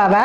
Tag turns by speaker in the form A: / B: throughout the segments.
A: বাবা।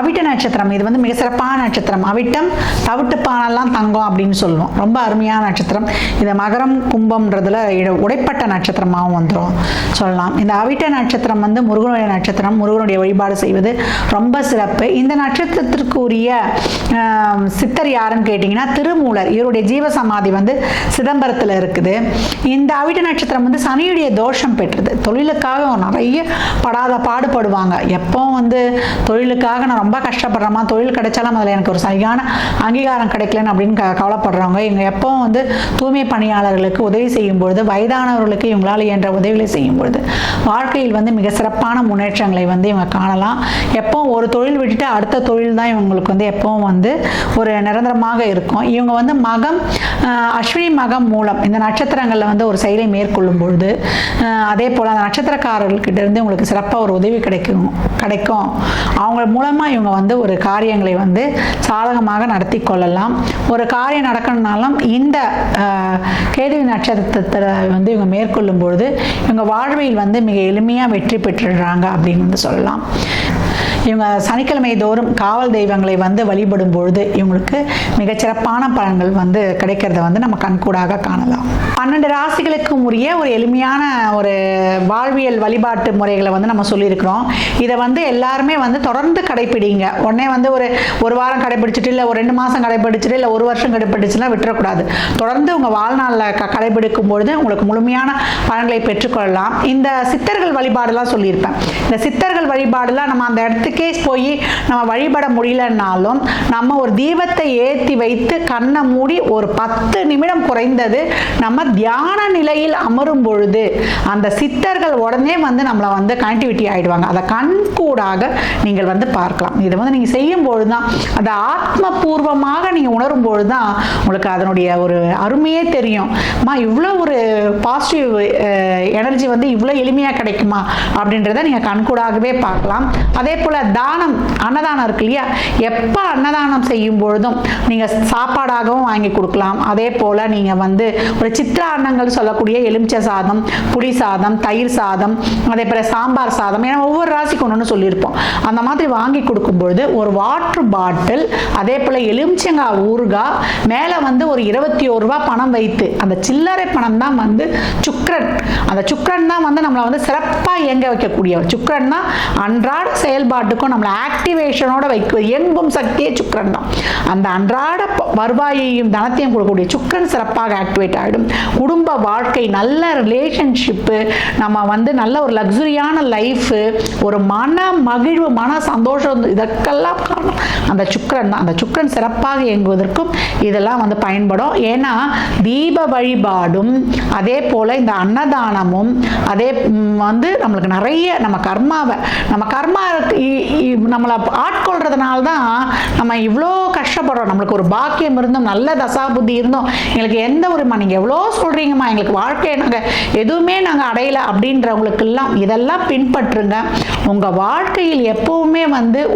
A: அவிட்ட நட்சத்திரம். இது வந்து மிக சிறப்பான நட்சத்திரம். அவிட்டம் தவிட்டு பானெல்லாம் தங்கம் அப்படின்னு சொல்லுவோம். ரொம்ப அருமையான நட்சத்திரம். இந்த மகரம் கும்பம்ன்றதுல இட- உடைப்பட்ட நட்சத்திரமாகவும் வந்துடும் சொல்லலாம். இந்த அவிட்ட நட்சத்திரம் வந்து முருகனுடைய நட்சத்திரம். முருகனுடைய வழிபாடு செய்வது ரொம்ப சிறப்பு. இந்த நட்சத்திரத்திற்கு உரிய சித்தர் யாருன்னு கேட்டிங்கன்னா திருமூலர். இவருடைய ஜீவசமாதி வந்து சிதம்பரத்தில் இருக்குது. இந்த அவிட்ட நட்சத்திரம் வந்து சனியுடைய தோஷம் பெற்றது. தொழிலுக்காக நிறைய படாத பாடுபடுவாங்க. எப்போ வந்து தொழிலுக்காக நான் ரொம்ப கஷ்டப்படுறோமா? தொழில் கிடைச்சாலும் அதில் எனக்கு ஒரு சரியான அங்கீகாரம் கிடைக்கலன்னு அப்படின்னு க கவலைப்படுறவங்க இவங்க எப்போவும் வந்து தூய்மை பணியாளர்களுக்கு உதவி செய்யும் பொழுது வயதானவர்களுக்கு இவங்களால் இயன்ற உதவிகளை செய்யும் பொழுது வாழ்க்கையில் வந்து மிக சிறப்பான முன்னேற்றங்களை வந்து இவங்க காணலாம். எப்போ ஒரு தொழில் விட்டுட்டு அடுத்த தொழில் தான் இவங்களுக்கு வந்து எப்பவும் வந்து ஒரு நிரந்தரமாக இருக்கும். இவங்க வந்து மகம் அஸ்வினி மகம் மூலம் இந்த நட்சத்திரங்களில் வந்து ஒரு செயலை மேற்கொள்ளும் பொழுது அதே போல் அந்த நட்சத்திரக்காரர்கள்கிட்ட இருந்து உங்களுக்கு சிறப்பாக ஒரு உதவி கிடைக்கும் கிடைக்கும். அவங்க மூலமாக இவங்க வந்து ஒரு காரியங்களை வந்து சாதகமாக நடத்தி கொள்ளலாம். ஒரு காரியம் நடக்கணும்னாலும் இந்த கேதுவி நட்சத்திரத்தில் வந்து இவங்க மேற்கொள்ளும் பொழுது இவங்க வாழ்வில் வந்து மிக எளிமையாக வெற்றி பெற்றுடுறாங்க அப்படின்னு வந்து சொல்லலாம். இவங்க சனிக்கிழமை தோறும் காவல் தெய்வங்களை வந்து வழிபடும் பொழுது இவங்களுக்கு மிகச்சிறப்பான பலன்கள் வந்து கிடைக்கிறத வந்து நம்ம கண்கூடாக காணலாம். பன்னெண்டு ராசிகளுக்கும் உரிய ஒரு எளிமையான ஒரு வாழ்வியல் வழிபாட்டு முறைகளை வந்து நம்ம சொல்லியிருக்கிறோம். இதை வந்து எல்லாருமே வந்து தொடர்ந்து அப்படிங்க உடனே வந்து ஒரு ஒரு வாரம் கடைப்பிடிச்சிட்டு இல்லை ஒரு ரெண்டு மாதம் கடைப்பிடிச்சிட்டு இல்லை ஒரு வருஷம் கடைபிடிச்சுலாம் விட்டுறக்கூடாது. தொடர்ந்து உங்கள் வாழ்நாளில் க கடைபிடிக்கும் பொழுது உங்களுக்கு முழுமையான பலன்களை பெற்றுக்கொள்ளலாம். இந்த சித்தர்கள் வழிபாடுலாம் சொல்லியிருப்பேன். இந்த சித்தர்கள் வழிபாடுலாம் நம்ம அந்த இடத்துக்கே போய் நம்ம வழிபட முடியலன்னாலும் நம்ம ஒரு தீபத்தை ஏற்றி வைத்து கண்ணை மூடி ஒரு பத்து நிமிடம் குறைந்தது நம்ம தியான நிலையில் அமரும் பொழுது அந்த சித்தர்கள் உடனே வந்து நம்மளை வந்து கனெக்டிவிட்டி ஆகிடுவாங்க அதை கண்கூடாக நீங்கள் வந்து பார்க்கலாம். இதை வந்து நீங்கள் செய்யும் பொழுது தான் அதை ஆத்மபூர்வமாக நீங்கள் உணரும் பொழுது தான் உங்களுக்கு அதனுடைய ஒரு அருமையே தெரியும். அம்மா இவ்வளோ ஒரு பாசிட்டிவ் எனர்ஜி வந்து இவ்வளோ எளிமையாக கிடைக்குமா? அப்படின்றத நீங்கள் கண்கூடாகவே பார்க்கலாம். அதே போல் தானம் அன்னதானம் இருக்கு இல்லையா? எப்போ அன்னதானம் செய்யும் பொழுதும் நீங்கள் சாப்பாடாகவும் வாங்கி கொடுக்கலாம். அதே போல் நீங்கள் வந்து ஒரு சித்திர அன்னங்கள் சொல்லக்கூடிய எலுமிச்சை சாதம் புளி சாதம் தயிர் சாதம் அதே போல் சாம்பார் சாதம் ஏன்னா ஒவ்வொரு ராசிக்கு ஒன்று சொல்லியிருப்போம். அந்த மாதிரி வாங்கி கொடுக்கும் பொழுது ஒரு வாட்டர் பாட்டில் அதே போல் எலுமிச்சங்காய் ஊறுகாய் மேலே வந்து ஒரு இருபத்தி ஒரு ரூபா பணம் வைத்து அந்த சில்லறை பணம் தான் வந்து சுக்ரன் அந்த சுக்ரன் தான் வந்து நம்மளை வந்து சிறப்பாக இயங்க வைக்கக்கூடியவர். சுக்ரன் தான் அன்றாட செயல்பாட்டுக்கும் நம்மளை ஆக்டிவேஷனோட வைக்க இயங்கும் சக்தியே சுக்ரன் தான். அந்த அன்றாட வருவாயையும் தனத்தையும் கொடுக்கக்கூடிய சுக்ரன் சிறப்பாக ஆக்டிவேட் ஆகிடும் குடும்ப வாழ்க்கை நல்ல ரிலேஷன்ஷிப்பு நம்ம வந்து நல்ல ஒரு லக்ஸுரியான லைஃபு ஒரு மன மகிழ்வு மன சந்தோஷம் இதற்கெல்லாம் காரணம் அந்த சுக்கரன் தான். அந்த சுக்கரன் சிறப்பாக இயங்குவதற்கும் இதெல்லாம் வந்து பயன்படும். ஏன்னா தீப வழிபாடும் அதே போல் இந்த அன்னதானமும் அதே வந்து நம்மளுக்கு நிறைய நம்ம கர்மாவை நம்ம கர்மா இ- இ- நம்மளை ஆட்கொள்றதுனால தான் நம்ம இவ்வளோ கஷ்டப்படுறோம். நம்மளுக்கு ஒரு பாக்கியம் இருந்தும் நல்ல தசாபுத்தி இருந்தோம் எங்களுக்கு எந்த ஒருமா நீங்கள் எவ்வளோ சொல்கிறீங்கம்மா எங்களுக்கு வாழ்க்கையை நாங்கள் எதுவுமே நாங்கள் அடையலை அப்படின்றவங்களுக்கெல்லாம் இதெல்லாம் பின்பற்றுங்க. உங்கள் வாழ்க்கையில் எப்பவுமே வந்து